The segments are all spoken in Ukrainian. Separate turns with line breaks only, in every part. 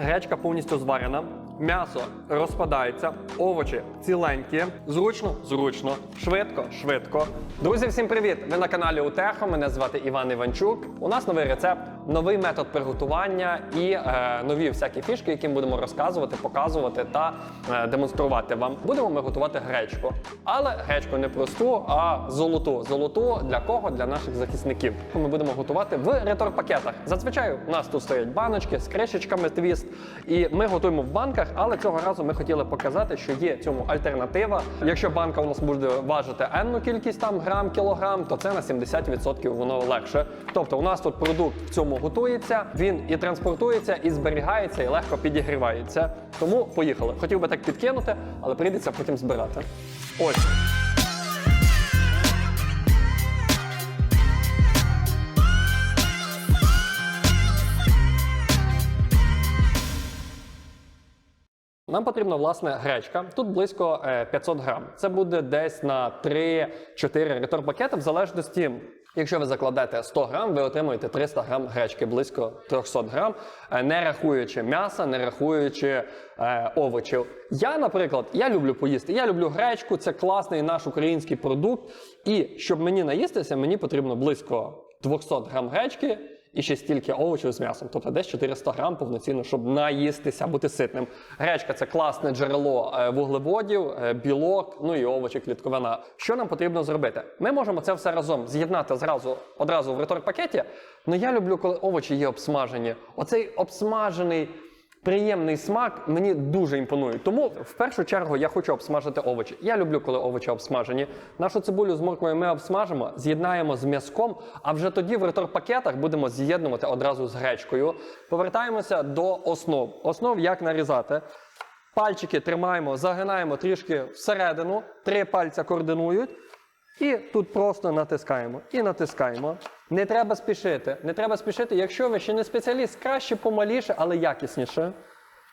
Гречка повністю зварена, м'ясо розпадається, овочі ціленькі, зручно, зручно, швидко, швидко. Друзі, всім привіт! Ви на каналі Утехо. Мене звати Іван Іванчук. У нас новий рецепт, новий метод приготування і е, нові всякі фішки, які ми будемо розказувати, показувати та е, демонструвати вам. Будемо ми готувати гречку, але гречку не просту, а золоту. Золоту для кого? Для наших захисників. Ми будемо готувати в ретор-пакетах. Зазвичай у нас тут стоять баночки з кришечками твіст, і ми готуємо в банках, але цього разу ми хотіли показати, що є цьому альтернатива. Якщо банка у нас буде важити енну кількість там грам, кілограм, то це на 70% воно легше. Тобто, у нас тут продукт в цьому готується, він і транспортується, і зберігається, і легко підігрівається. Тому поїхали. Хотів би так підкинути, але прийдеться потім збирати. Ось. Нам потрібна власне гречка. Тут близько е, 500 грам. Це буде десь на 3-4 ретор пакети, в залежності. Якщо ви закладете 100 грам, ви отримуєте 300 грам гречки, близько 300 грам, е, не рахуючи м'яса, не рахуючи е, овочів. Я, наприклад, я люблю поїсти. Я люблю гречку, це класний наш український продукт. І щоб мені наїстися, мені потрібно близько 200 грам гречки і ще стільки овочів з м'ясом, тобто десь 400 грам повноцінно, щоб наїстися, бути ситним. Гречка це класне джерело е, вуглеводів, е, білок, ну і овочі, клітковина. Що нам потрібно зробити? Ми можемо це все разом з'єднати зразу одразу в ретор але я люблю, коли овочі є обсмажені. Оцей обсмажений. Приємний смак мені дуже імпонує. Тому в першу чергу я хочу обсмажити овочі. Я люблю, коли овочі обсмажені. Нашу цибулю з морквою ми обсмажимо, з'єднаємо з м'язком, а вже тоді в ретор-пакетах будемо з'єднувати одразу з гречкою. Повертаємося до основ. Основ як нарізати. Пальчики тримаємо, загинаємо трішки всередину, три пальця координують. І тут просто натискаємо. І натискаємо. Не треба спішити. Не треба спішити. Якщо ви ще не спеціаліст, краще помаліше, але якісніше.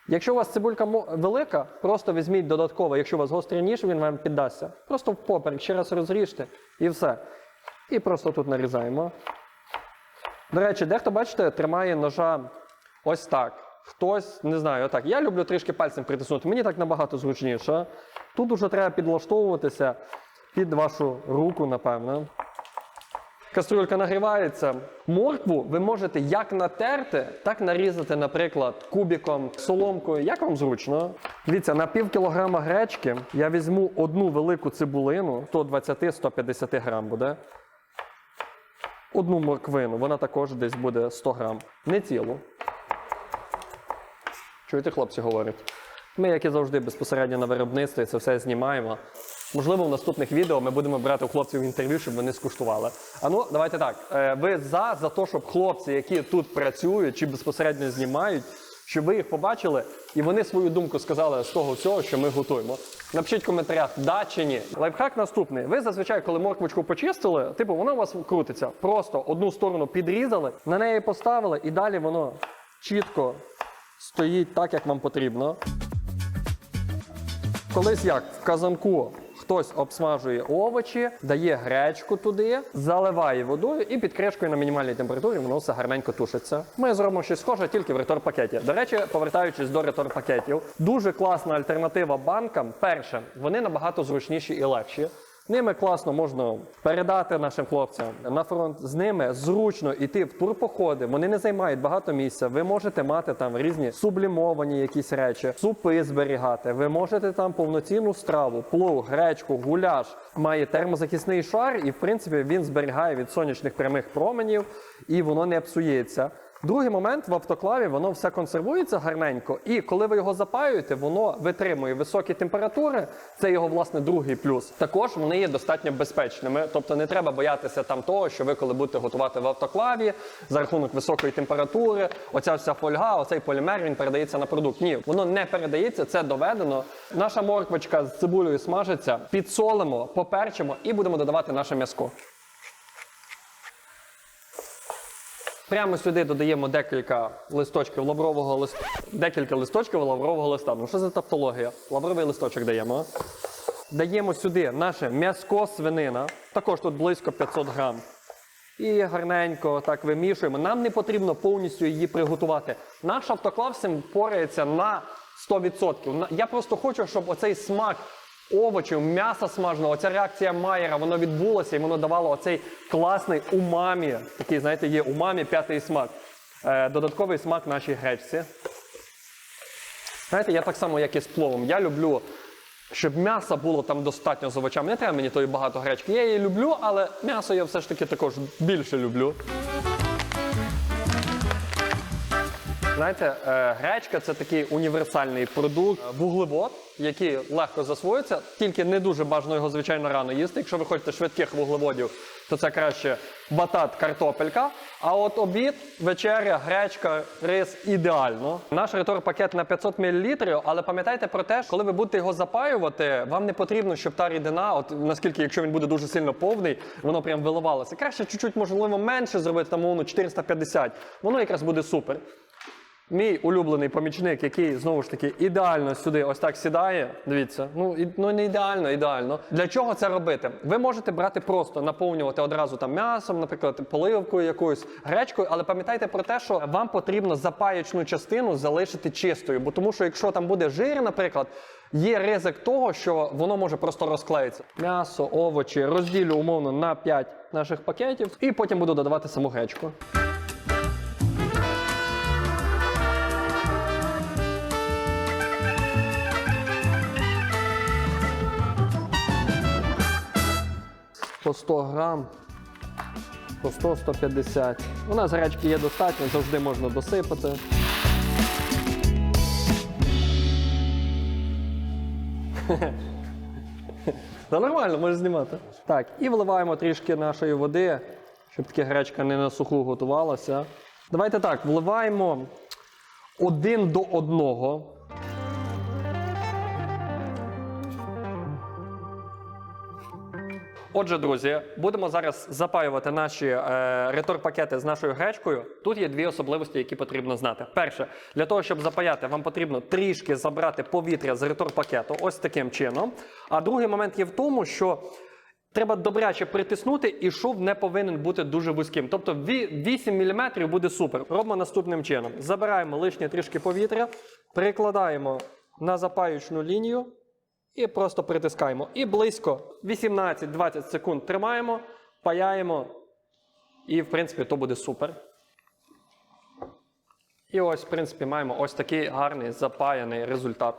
Якщо у вас цибулька велика, просто візьміть додатково. Якщо у вас гострий ніж, він вам піддасться. Просто впоперек, ще раз розріжте і все. І просто тут нарізаємо. До речі, дехто, бачите, тримає ножа ось так. Хтось, не знаю, отак. Я люблю трішки пальцем притиснути. Мені так набагато зручніше. Тут уже треба підлаштовуватися під вашу руку, напевно. Кастрюлька нагрівається. Моркву ви можете як натерти, так нарізати, наприклад, кубіком, соломкою, як вам зручно. Дивіться, на пів кілограма гречки я візьму одну велику цибулину, то 20-150 грам буде. Одну морквину, вона також десь буде 100 грам. Не цілу. Чуєте, хлопці говорять? Ми, як і завжди, безпосередньо на виробництві це все знімаємо. Можливо, в наступних відео ми будемо брати у хлопців інтерв'ю, щоб вони скуштували. А ну, давайте так. Е, Ви за, за те, щоб хлопці, які тут працюють чи безпосередньо знімають, щоб ви їх побачили і вони свою думку сказали з того всього, що ми готуємо. Напишіть в коментарях, да чи ні. Лайфхак наступний. Ви зазвичай, коли морквочку почистили, типу вона у вас крутиться. Просто одну сторону підрізали, на неї поставили, і далі воно чітко стоїть так, як вам потрібно. Колись як в казанку хтось обсмажує овочі, дає гречку туди, заливає водою і під кришкою на мінімальній температурі воно все гарненько тушиться. Ми зробимо щось схоже тільки в ретор-пакеті. До речі, повертаючись до ретор-пакетів, дуже класна альтернатива банкам. Перше, вони набагато зручніші і легші. Ними класно можна передати нашим хлопцям на фронт. З ними зручно йти в турпоходи. Вони не займають багато місця. Ви можете мати там різні сублімовані якісь речі, супи зберігати. Ви можете там повноцінну страву, плов, гречку, гуляш. Має термозахисний шар, і в принципі він зберігає від сонячних прямих променів і воно не псується. Другий момент в автоклаві воно все консервується гарненько, і коли ви його запаюєте, воно витримує високі температури. Це його власне другий плюс. Також вони є достатньо безпечними, тобто не треба боятися там того, що ви коли будете готувати в автоклаві за рахунок високої температури, оця вся фольга, оцей полімер він передається на продукт. Ні, воно не передається, це доведено. Наша морквочка з цибулею смажиться, підсолимо, поперчимо і будемо додавати наше м'яско. Прямо сюди додаємо декілька листочків лаврового листа. Декілька листочків лаврового листа. Ну що за тавтологія? Лавровий листочок даємо. Даємо сюди наше м'яско свинина. Також тут близько 500 грам. І гарненько так вимішуємо. Нам не потрібно повністю її приготувати. Наш автоклав з порається на 100%. Я просто хочу, щоб оцей смак овочів, м'яса смаженого, оця реакція Майера, воно відбулося і воно давало оцей класний умамі. Такий, знаєте, є умамі, п'ятий смак. Е, додатковий смак нашій гречці. Знаєте, я так само, як і з пловом. Я люблю, щоб м'яса було там достатньо з овочами. Не треба мені тої багато гречки. Я її люблю, але м'ясо я все ж таки також більше люблю. Знаєте, е, гречка це такий універсальний продукт, е, вуглевод, який легко засвоюється, тільки не дуже бажано його, звичайно, рано їсти. Якщо ви хочете швидких вуглеводів, то це краще батат, картопелька. А от обід, вечеря, гречка, рис ідеально. Наш ретор-пакет на 500 мл, але пам'ятайте про те, що коли ви будете його запаювати, вам не потрібно, щоб та рідина, от наскільки, якщо він буде дуже сильно повний, воно прям виливалося. Краще чуть-чуть, можливо, менше зробити, там, умовно, 450. Воно якраз буде супер. Мій улюблений помічник, який знову ж таки ідеально сюди ось так сідає. Дивіться, ну і ну не ідеально, ідеально. Для чого це робити? Ви можете брати просто наповнювати одразу там м'ясом, наприклад, поливкою якоюсь гречкою, але пам'ятайте про те, що вам потрібно запаєчну частину залишити чистою, бо тому, що якщо там буде жир, наприклад. Є ризик того, що воно може просто розклеїтися. М'ясо, овочі розділю умовно на 5 наших пакетів, і потім буду додавати саму гречку. По 100 грам, по 100-150. У нас гречки є достатньо, завжди можна досипати. Та нормально, можеш знімати. Так, і вливаємо трішки нашої води, щоб таки гречка не на суху готувалася. Давайте так, вливаємо один до одного. Отже, друзі, будемо зараз запаювати наші е, ретор-пакети з нашою гречкою. Тут є дві особливості, які потрібно знати. Перше, для того, щоб запаяти, вам потрібно трішки забрати повітря з ретор-пакету, ось таким чином. А другий момент є в тому, що треба добряче притиснути, і шов не повинен бути дуже вузьким. Тобто 8 мм буде супер. Робимо наступним чином: забираємо лишнє трішки повітря, прикладаємо на запаючну лінію. І просто притискаємо. І близько 18-20 секунд тримаємо, паяємо. І, в принципі, то буде супер. І ось, в принципі, маємо ось такий гарний запаяний результат.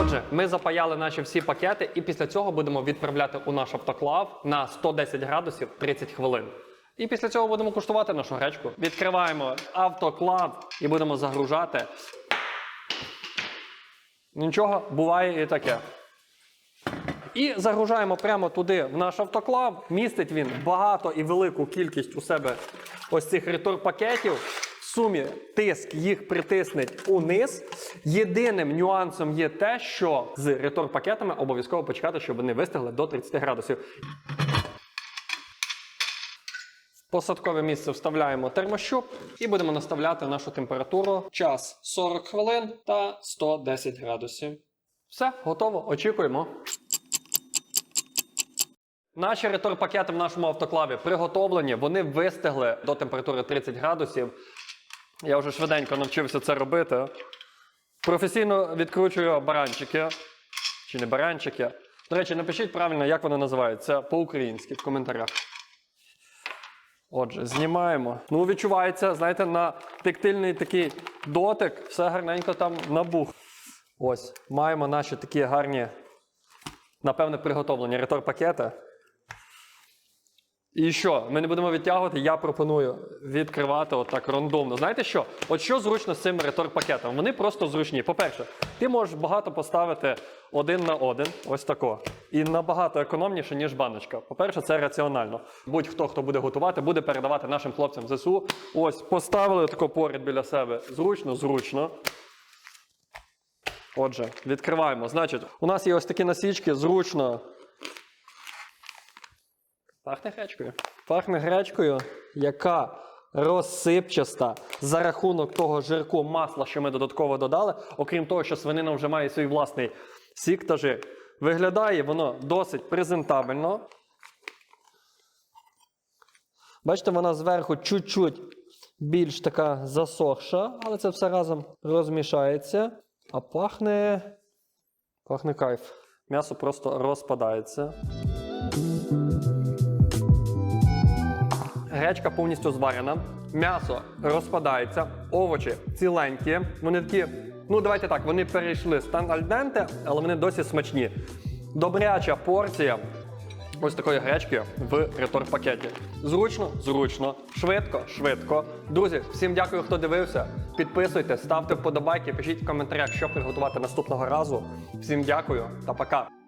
Отже, ми запаяли наші всі пакети, і після цього будемо відправляти у наш автоклав на 110 градусів 30 хвилин. І після цього будемо куштувати нашу гречку. Відкриваємо автоклав і будемо загружати. Нічого, буває і таке. І загружаємо прямо туди в наш автоклав. Містить він багато і велику кількість у себе ось цих ретор-пакетів. В сумі тиск їх притиснеть униз. Єдиним нюансом є те, що з ретор-пакетами обов'язково почекати, щоб вони вистигли до 30 градусів. Посадкове місце вставляємо термощуп і будемо наставляти нашу температуру. Час 40 хвилин та 110 градусів. Все, готово. Очікуємо. Наші ретор-пакети в нашому автоклаві приготовлені, вони вистигли до температури 30 градусів. Я вже швиденько навчився це робити. Професійно відкручую баранчики. Чи не баранчики. До речі, напишіть правильно, як вони називаються по-українськи в коментарях. Отже, знімаємо. Ну, відчувається, знаєте, на тактильний такий дотик, все гарненько там набух. Ось, маємо наші такі гарні, напевне, приготовлені ретор-пакети. І що? Ми не будемо відтягувати, я пропоную відкривати отак рандомно. Знаєте що? От що зручно з цим ретор-пакетом? Вони просто зручні. По-перше, ти можеш багато поставити один на один, ось тако. І набагато економніше, ніж баночка. По-перше, це раціонально. Будь-хто, хто буде готувати, буде передавати нашим хлопцям ЗСУ. Ось, поставили тако поряд біля себе. Зручно, зручно. Отже, відкриваємо. Значить, у нас є ось такі насічки, зручно. Пахне гречкою. Пахне гречкою, яка розсипчаста за рахунок того жирку масла, що ми додатково додали. Окрім того, що свинина вже має свій власний сік та жир. Виглядає воно досить презентабельно. Бачите, вона зверху чуть-чуть більш така засохша, але це все разом розмішається. А пахне. Пахне кайф. М'ясо просто розпадається. Гречка повністю зварена, м'ясо розпадається, овочі ціленькі. Вони такі, ну давайте так, вони перейшли стан альденте, але вони досі смачні. Добряча порція ось такої гречки в ретор-пакеті. Зручно, зручно, швидко, швидко. Друзі, всім дякую, хто дивився. Підписуйтесь, ставте вподобайки, пишіть в коментарях, що приготувати наступного разу. Всім дякую та пока.